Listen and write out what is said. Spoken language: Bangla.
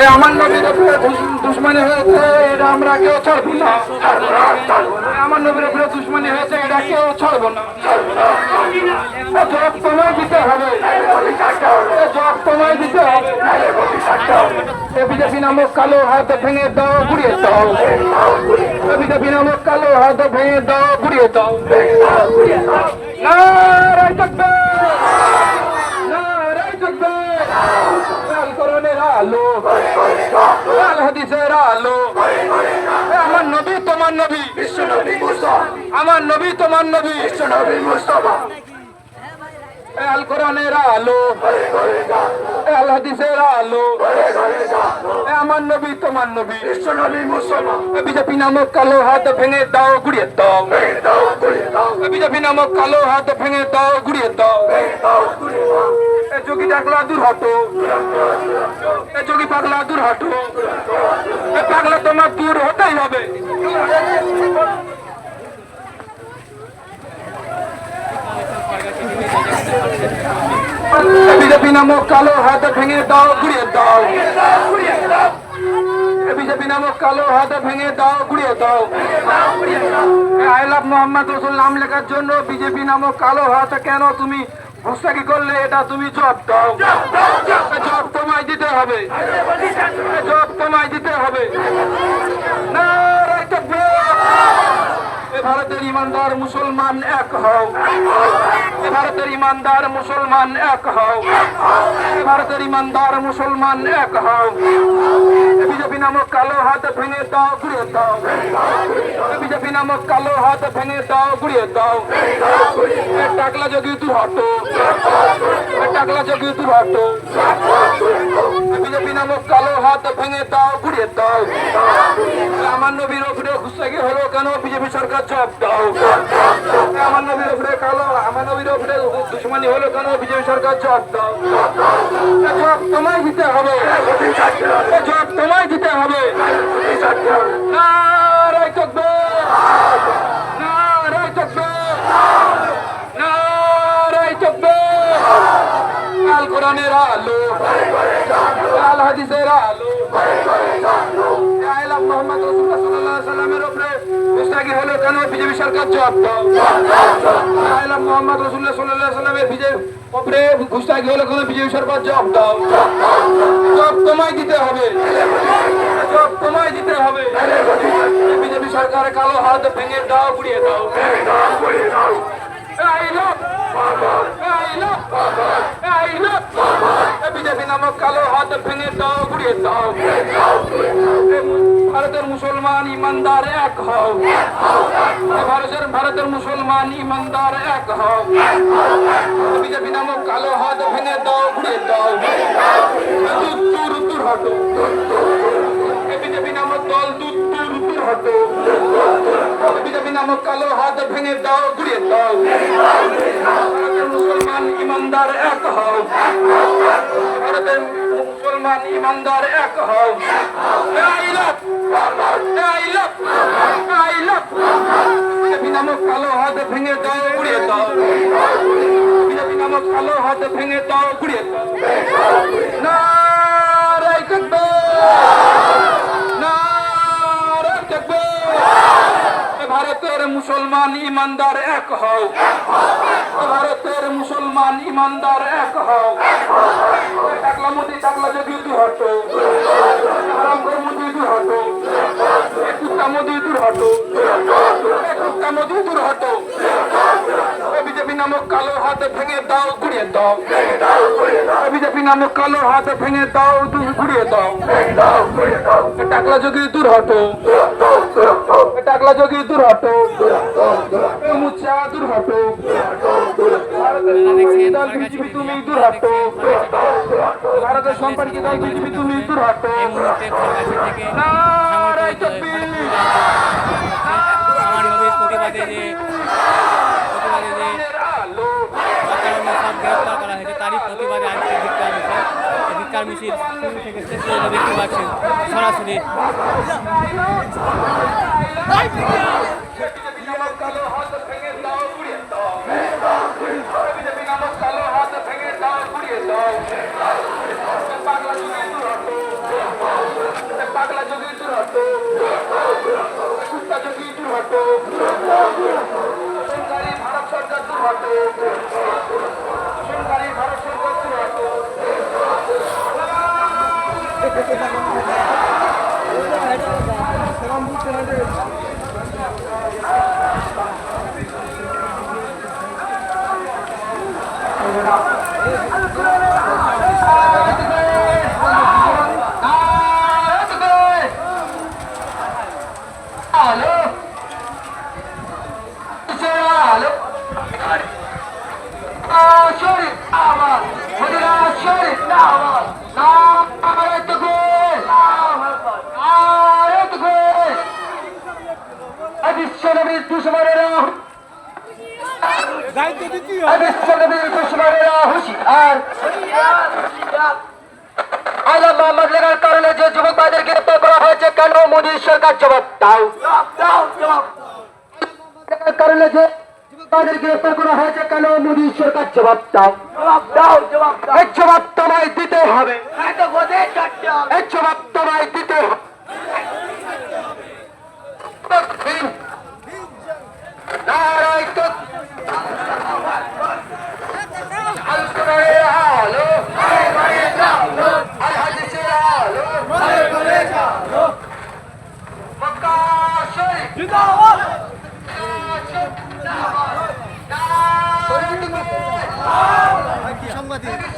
এ আমার নবীর দুশ্মনী হয়েছে, এটা আমরা কেউ ছাড়বো না। আমার নবীর উপরে দুশ্মনী হয়েছে, এটা কেউ ছাড়বো না। দিতে হবে। দিতে হবে। এ নামক কালো হাত ভেঙে দাও, গুড়িয়ে দাও। এ বিজেপি নামক কালো হাত ভেঙে দাও, গুড়িয়ে দাও। আল কোরআনের আলো আল হাদিসের আলো আমার নবী তোমার নবী আমার নবী তোমার নবী আল কোরআনের আলো আল হাদিসের আলো আমার নবী তোমার নবী বিজেপি নামক কালো হাত, ভেঙে দাও, গুড়িয়ে দাও। বিজেপি নামক কালো হাত, ভেঙে দাও, গুড়িয়ে দাও। যোগী ডাকলা দূর হটো। এ যোগী পাগলা দূর হটো। এ পাগলা তোমার দূর হতেই হবে। বিজেপি নামক কালো হাত ভেঙে দাও, গুড়িয়ে দাও। বিজেপি নামক কালো হাত ভেঙে দাও, গুড়িয়ে দাও। আই লাভ মোহাম্মদ রসুল নাম লেখার জন্য বিজেপি নামক কালো হাত কেন তুমি ঘুষাকি করলে এটা তুমি জব দাও? জব তোমায় দিতে হবে। জব তোমায় দিতে হবে। না ভারতের ইমানদার মুসলমান এক হও। ভারতের ইমানদার মুসলমান এক হও। ভারতের ইমানদার মুসলমান এক হও। বিজেপি নামক কালো হাত ভেঙে দাও, ঘুরিয়ে দাও। বিজেপি নামক কালো হাত ভেঙে দাও, ঘুরিয়ে দাও। টাকলা যদি তুই হটো টাকলা তুই হটো বিজেপি নামক কালো হাত ভেঙে দাও ঘুরিয়ে দাও। আমার নবীর ওপরে ঘুষাগি হলো কেন বিজেপি সরকার জব দাও। আমার নবীর ওপরে কালো আমার নবীর ওপরে দুশ্মনী হলো কেন বিজেপি সরকার জব দাও। জব তোমায় দিতে হবে। জব তোমায় দিতে হবে। নারায় তাকবীর নারায় তাকবীর নারায় তাকবীর আল কোরআনের আলো আল হাদিসের আলো। আইলাম মোহাম্মদ রাসূলুল্লাহ সাল্লাল্লাহু সাল্লামের উপরে মুস্তাকি হলো বিজেপি সরকার জব দাও? আইলাম মোহাম্মদ রাসূলুল্লাহ সাল্লাল্লাহু আলাইহি সাল্লামের বিজেপি উপরে মুস্তাকি হলো বিজেপি সরকার জব দাও? জব তোমায় দিতে হবে। জব তোমায় দিতে হবে। বিজেপি সরকারের কালো হাত ভেঙে দাও। গুড়িয়ে দাও আইলাম আইলাম আইলাম বিজেপি নামক কালো হাত ভেঙে দাও, গুড়িয়ে দাও। ভারতের মুসলমান ইমানদার এক হও। ভারতের ভারতের মুসলমান ইমানদার এক হও। বিজেপি নামক কালো হাত ভেঙে দাও ঘুরে দাও। নামক কালো হাত ভেঙে দাও ঘুরে দাও। মুসলমান ইমানদার এক হও। ভারতের মুসলমান ইমানদার এক হও। নামক কালো হাত ভেঙে দাও উড়িয়ে দাও। নামক কালো হাত ভেঙে দাও উড়িয়ে দাও। নারায় তাকবীর নারায় তাকবীর এ ভারতের মুসলমান ইমানদার এক হও। ভারতের মুসলমান ইমানদার এক হও। টাকলা মোদি, টাকলা যদি তুই হটো। মোদি তুই হটো। কুত্তা মোদি তুই হটো। কুত্তা মোদি তুই হটো। নামক কালো হাতে ভেঙে দাও ঘুরিয়ে দাও। বিজেপি নামক কালো হাতে ভেঙে দাও তুমি ঘুরিয়ে দাও। টাকলা যোগী দূর হটো টাকলা যোগী দূর হটো এ মুচ্ছা দূর হটো দল বিজেপি তুমি দূর হটো ভারতের সম্পর্কিত দল বিজেপি তুমি দূর হটো নারায় নবীর প্রতিবাদে যে প্রতিবাদে যে আলো অকারণে সব গ্রেপ্তার করা হয়েছে তারই প্রতিবাদে আজকে ধিক্কার মিছিল ধিক্কার মিছিল দেখতে পাচ্ছেন সরাসরি। হাত ভেঙে দাও ঘুরিয়ে দাও পাগলা যুগে দূর হটো হাঁটো কুস্তা যোগী দূর হাঁটো সরকারি ভারত সরকার দূর হাঁটো সরকারি ভারত সরকার দূর হাঁটো Alô? Alô? Ah, Shuri, Awa, Madina, Shuri, Awa, Namayat Gol, Ayat Gol, Abishanabir Dushmanera, দায়িত্ব দ্বিতীয় Abishanabir Dushmanera, হুশিয়ার আইলা মোহাম্মদ লেগার কারণে যে যুবক ভাইদের গ্রেপ্তার করা হয়েছে কেন মোদী সরকার জবাব দাও? কারণে যে ভাইদের করা হয়েছে কেন মোদী সরকার জবাব দাও? এই জবাব তোমায় দিতে হবে এই জবাব তোমায় দিতে হবে নারায় তক আল-কোরআনের আলো আল-হাদিসের আলো মক্কা শরীফ সাংবাদিক